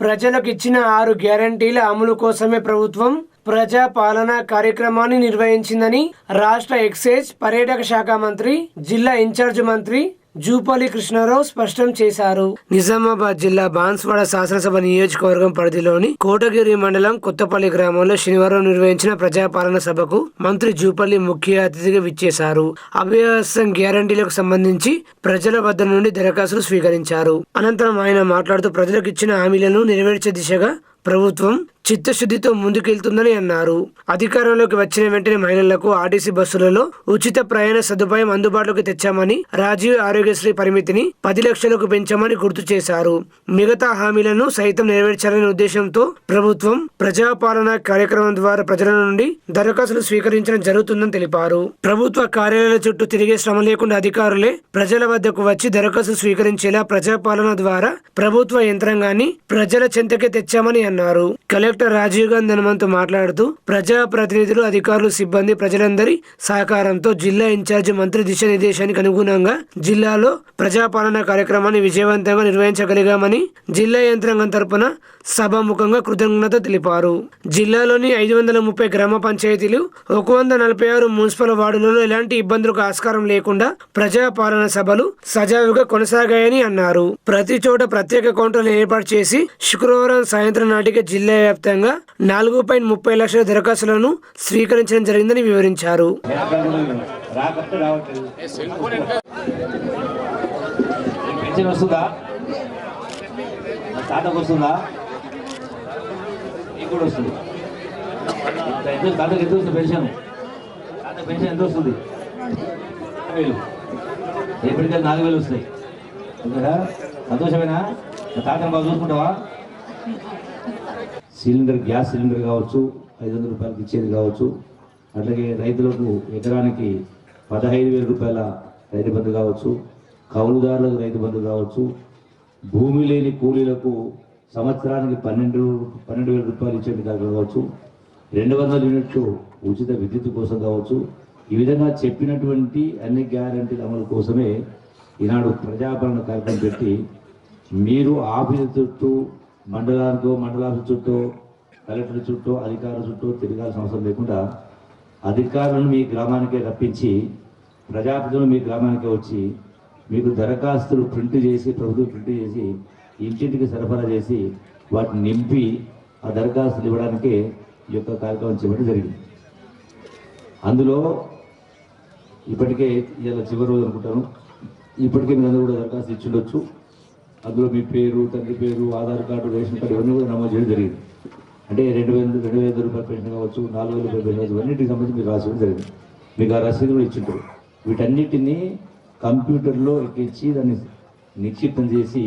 ప్రజలకు ఇచ్చిన ఆరు గ్యారంటీల అమలు కోసమే ప్రభుత్వం ప్రజా పాలనా కార్యక్రమాన్ని నిర్వహించిందని రాష్ట్ర ఎక్సైజ్ పర్యాటక శాఖ మంత్రి జిల్లా ఇన్ఛార్జ్ మంత్రి జూపల్లి కృష్ణారావు స్పష్టం చేశారు. నిజామాబాద్ జిల్లా బాన్స్వాడ శాసనసభ నియోజకవర్గం పరిధిలోని కోటగిరి మండలం కొత్తపల్లి గ్రామంలో శనివారం నిర్వహించిన ప్రజాపాలన సభకు మంత్రి జూపల్లి ముఖ్య అతిథిగా విచ్చేశారు. అభ్యాసం గ్యారంటీలకు సంబంధించి ప్రజల వద్ద నుండి దరఖాస్తులు స్వీకరించారు. అనంతరం ఆయన మాట్లాడుతూ ప్రజలకు ఇచ్చిన హామీలను నెరవేర్చే దిశగా ప్రభుత్వం చిత్తశుద్ధితో ముందుకెళ్తుందని అన్నారు. అధికారంలోకి వచ్చిన వెంటనే మహిళలకు ఆర్టీసీ బస్సులలో ఉచిత ప్రయాణ సదుపాయం అందుబాటులోకి తెచ్చామని రాజీవ్ ఆరోగ్యశ్రీ పరిమితిని పది లక్షలకు పెంచామని గుర్తు చేశారు. మిగతా హామీలను సైతం నెరవేర్చాలనే ఉద్దేశంతో ప్రభుత్వం ప్రజాపాలన కార్యక్రమం ద్వారా ప్రజల నుండి దరఖాస్తులు స్వీకరించడం జరుగుతుందని తెలిపారు. ప్రభుత్వ కార్యాలయాల చుట్టూ తిరిగే శ్రమ లేకుండా అధికారులే ప్రజల వద్దకు వచ్చి దరఖాస్తు స్వీకరించేలా ప్రజాపాలన ద్వారా ప్రభుత్వ యంత్రాంగాన్ని ప్రజల చెంతకే తెచ్చామని అన్నారు. కలెక్టర్ రాజీవ్ గాంధీ హనుమంతు మాట్లాడుతూ ప్రజా ప్రతినిధులు అధికారులు సిబ్బంది ప్రజలందరి సహకారంతో జిల్లా ఇన్ఛార్జి మంత్రి దిశానిర్దేశానికి అనుగుణంగా జిల్లాలో ప్రజాపాలన కార్యక్రమాన్ని విజయవంతంగా నిర్వహించగలిగామని జిల్లా యంత్రాంగం తరపున సభాముఖంగా కృతజ్ఞత తెలిపారు. జిల్లాలోని ఐదు వందల ముప్పై గ్రామ పంచాయతీలు ఒక వంద నలభై ఆరు మున్సిపల్ వార్డులలో ఎలాంటి ఇబ్బందులకు ఆస్కారం లేకుండా ప్రజాపాలన సభలు సజావుగా కొనసాగాయని అన్నారు. ప్రతి చోట ప్రత్యేక కౌంటర్లు ఏర్పాటు చేసి శుక్రవారం సాయంత్రం నాటికి జిల్లా వ్యాప్తంగా నాలుగు పాయింట్ ముప్పై లక్షల దరఖాస్తులను స్వీకరించడం జరిగిందని వివరించారు. పెన్షన్ ఎంత వస్తుంది తాత నాలుగు వేలు. రేపటికి నాలుగు వేలు వస్తాయి. సంతోషమేనా? తాతను బాగా చూసుకుంటావా? సిలిండర్ గ్యాస్ సిలిండర్ కావచ్చు ఐదు వందల రూపాయలకి ఇచ్చేది కావచ్చు. అట్లాగే రైతులకు ఎకరానికి పదహైదు వేల రూపాయల రైతు బంధు కావచ్చు కౌలుదారులకు రైతు బంధు కావచ్చు. భూమి లేని కూలీలకు సంవత్సరానికి పన్నెండు పన్నెండు వేల రూపాయలు ఇచ్చే విధాలు కావచ్చు రెండు వందల యూనిట్లు ఉచిత విద్యుత్ కోసం కావచ్చు. ఈ విధంగా చెప్పినటువంటి అన్ని గ్యారంటీల అమలు కోసమే ఈనాడు ప్రజాపాలన కార్యక్రమం పెట్టి మీరు ఆఫీసు చుట్టూ మండలాలతో మండలాల చుట్టూ కలెక్టర్ చుట్టూ అధికారుల చుట్టూ తిరగాల్సిన అవసరం లేకుండా అధికారులను మీ గ్రామానికే రప్పించి ప్రజాప్రతినిధులు మీ గ్రామానికే వచ్చి మీకు దరఖాస్తులు ప్రింట్ చేసి ప్రభుత్వం ప్రింట్ చేసి ఇంటింటికి సరఫరా చేసి వాటిని నింపి ఆ దరఖాస్తులు ఇవ్వడానికి ఈ యొక్క కార్యక్రమం చేయడం జరిగింది. అందులో ఇప్పటికే ఇలా చివరి రోజు అనుకుంటాను. ఇప్పటికే మీరు అందరూ కూడా దరఖాస్తు ఇచ్చిండొచ్చు అందులో మీ పేరు తండ్రి పేరు ఆధార్ కార్డు రేషన్ కార్డు ఇవన్నీ కూడా నమోదు చేయడం జరిగింది. అంటే రెండు వేల రెండు వేల రూపాయల పెన్షన్ కావచ్చు నాలుగు వేల రూపాయల పెన్షన్ కావచ్చు ఇవన్నిటికి సంబంధించి మీరు రాసి జరిగింది. మీకు ఆ రసీదు కూడా ఇచ్చింటారు. వీటన్నిటినీ కంప్యూటర్లో ఎక్కించి దాన్ని నిక్షిప్తం చేసి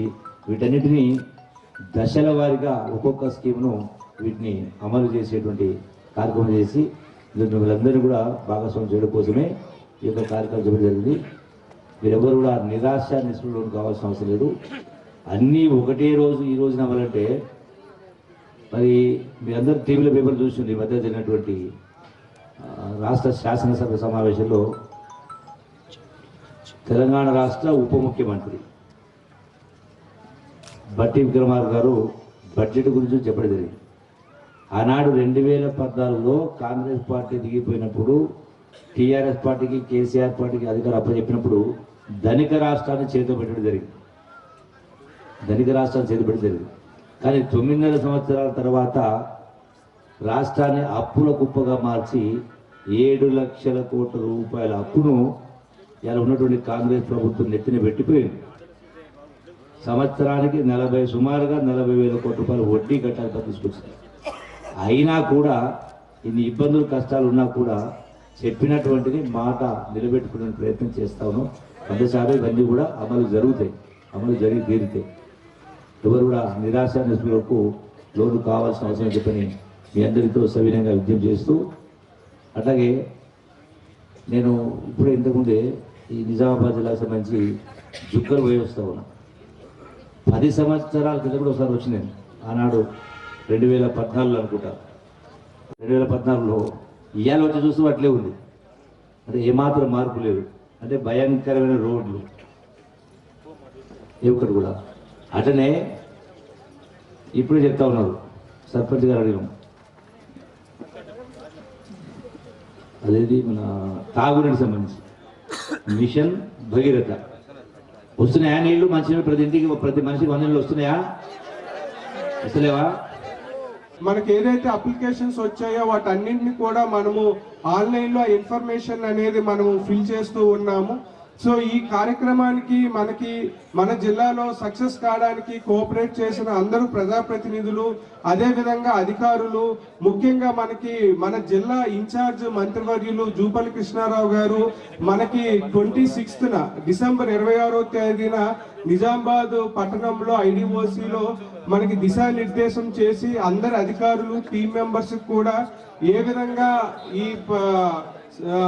వీటన్నిటినీ దశల వారీగా ఒక్కొక్క స్కీమ్ను వీటిని అమలు చేసేటువంటి కార్యక్రమం చేసి దీన్ని వీళ్ళందరూ కూడా భాగస్వామ్యం చేయడం కోసమే ఈ యొక్క కార్యక్రమం చేయడం జరిగింది. మీరెవరు కూడా నిరాశ నిస్పృహలు కావాల్సిన అవసరం లేదు. అన్నీ ఒకటే రోజు ఈ రోజున అవ్వాలంటే మరి మీ అందరు టీవీలో పేపర్ చూసింది ఈ మధ్య జరిగినటువంటి రాష్ట్ర శాసనసభ సమావేశంలో తెలంగాణ రాష్ట్ర ఉప ముఖ్యమంత్రి బట్టి విక్రమార్ గారు బడ్జెట్ గురించి చెప్పడం జరిగింది. ఆనాడు రెండు వేల పద్నాలుగులో కాంగ్రెస్ పార్టీ దిగిపోయినప్పుడు టీఆర్ఎస్ పార్టీకి కేసీఆర్ పార్టీకి అధికారం అప్పచెప్పినప్పుడు ధనిక రాష్ట్రాన్ని చేతబెట్టడం జరిగింది. ధనిక రాష్ట్రాన్ని చేతిలో జరిగింది. కానీ తొమ్మిదిన్నర సంవత్సరాల తర్వాత రాష్ట్రాన్ని అప్పుల కుప్పగా మార్చి ఏడు లక్షల కోట్ల రూపాయల అప్పును ఇలా ఉన్నటువంటి కాంగ్రెస్ ప్రభుత్వం నెత్తిన పెట్టిపోయింది. సంవత్సరానికి నలభై సుమారుగా నలభై వేల కోట్ల రూపాయలు వడ్డీ కట్టాలి తీసుకొచ్చింది అయినా కూడా ఇన్ని ఇబ్బందులు కష్టాలు ఉన్నా కూడా చెప్పినటువంటిది మాట నిలబెట్టుకునే ప్రయత్నం చేస్తాను వంద ఇవన్నీ కూడా అమలు జరుగుతాయి. అమలు జరిగి తీరుతాయి ఎవరు కూడా నిరాశ నిస్పృహకు లోను కావాల్సిన అవసరం చెప్పని మీ అందరితో సవినయంగా విజ్ఞప్తి చేస్తూ అట్లాగే నేను ఇప్పుడే ఇంతకుముందే ఈ నిజామాబాద్ జిల్లాకు సంబంధించి జుక్కలు పోయి వస్తా ఉన్నా. పది సంవత్సరాల కింద కూడా ఒకసారి వచ్చి నేను ఆనాడు రెండు వేల పద్నాలుగులో అనుకుంటా. రెండు వేల పద్నాలుగులో ఇవాళ వచ్చి చూస్తూ అట్లే ఉంది. అంటే ఏమాత్రం మార్పు లేదు. అంటే భయంకరమైన రోడ్లు. ఏ ఒక్కటి కూడా. అటనే ఇప్పుడే చెప్తా ఉన్నారు సర్పంచ్ గారు అడిగాం. అదేది మన తాగునీటికి సంబంధించి. మిషన్ భగీరథ. వస్తున్నాయా నీళ్ళు? మంచినీళ్ళు ప్రతి ఇంటికి ప్రతి మనిషికి వంద నీళ్ళు వస్తున్నాయా? వస్తలేవా? మనకి ఏదైతే అప్లికేషన్స్ వచ్చాయో వాటన్నింటిని కూడా మనము ఆన్లైన్లో ఇన్ఫర్మేషన్ అనేది మనము ఫిల్ చేస్తూ ఉన్నాము. సో ఈ కార్యక్రమానికి మనకి మన జిల్లాలో సక్సెస్ కావడానికి కోఆపరేట్ చేసిన అందరూ ప్రజాప్రతినిధులు అదేవిధంగా అధికారులు ముఖ్యంగా మనకి మన జిల్లా ఇన్ఛార్జ్ మంత్రివర్యులు జూపల్లి కృష్ణారావు గారు మనకి ట్వంటీ సిక్స్త్న డిసెంబర్ ఇరవై ఆరో తేదీన నిజామాబాద్ పట్టణంలో ఐడిఓసిలో మనకి దిశానిర్దేశం చేసి అందరి అధికారులు టీం మెంబర్స్ కూడా ఏ విధంగా ఈ ప-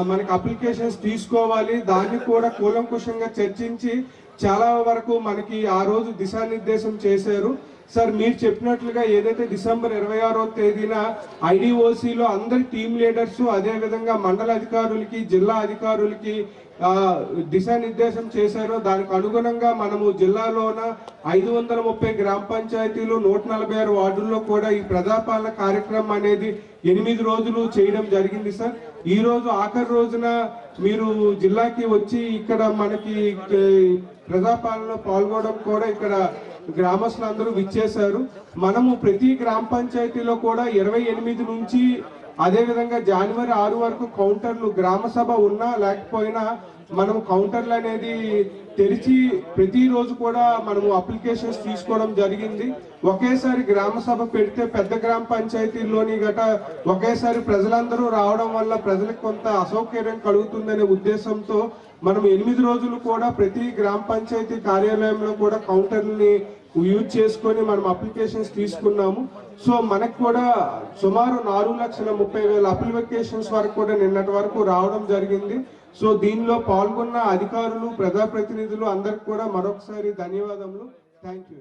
మనకి అప్లికేషన్స్ తీసుకోవాలి. దాన్ని కూడా కూలంకుషంగా చర్చించి చాలా వరకు మనకి ఆ రోజు దిశానిర్దేశం చేశారు. సార్ మీరు చెప్పినట్లుగా ఏదైతే డిసెంబర్ ఇరవై ఆరో తేదీన ఐడిఓసిలో అందరి టీం లీడర్స్ అదేవిధంగా మండల అధికారులకి జిల్లా అధికారులకి దిశానిర్దేశం చేశారో దానికి అనుగుణంగా మనము జిల్లాలోన ఐదు వందల ముప్పై గ్రామ పంచాయతీలు నూట నలభై ఆరు వార్డుల్లో కూడా ఈ ప్రజాపాలన కార్యక్రమం అనేది ఎనిమిది రోజులు చేయడం జరిగింది సార్. ఈ రోజు ఆఖరి రోజున మీరు జిల్లాకి వచ్చి ఇక్కడ మనకి ప్రజాపాలనలో పాల్గొనడం కూడా ఇక్కడ గ్రామస్తులందరూ విచ్చేశారు. మనము ప్రతి గ్రామ పంచాయతీలో కూడా ఇరవై ఎనిమిది నుంచి అదే విధంగా జనవరి ఆరు వరకు కౌంటర్లు గ్రామ సభ ఉన్నా లేకపోయినా మనం కౌంటర్లు అనేది తెరిచి ప్రతిరోజు కూడా మనము అప్లికేషన్స్ తీసుకోవడం జరిగింది. ఒకేసారి గ్రామ సభ పెడితే పెద్ద గ్రామ పంచాయతీల్లోని గట ఒకేసారి ప్రజలందరూ రావడం వల్ల ప్రజలకు కొంత అసౌకర్యం కలుగుతుందనే ఉద్దేశంతో మనం ఎనిమిది రోజులు కూడా ప్రతి గ్రామ పంచాయతీ కార్యాలయంలో కూడా కౌంటర్ని యూజ్ చేసుకొని మనం అప్లికేషన్స్ తీసుకున్నాము. సో మనకు కూడా సుమారు నాలుగు లక్షల ముప్పై వేల అప్లికేషన్స్ వరకు కూడా నిన్నటి వరకు రావడం జరిగింది. సో దీనిలో పాల్గొన్న అధికారులు ప్రజాప్రతినిధులు అందరికి కూడా మరొకసారి ధన్యవాదములు. Thank you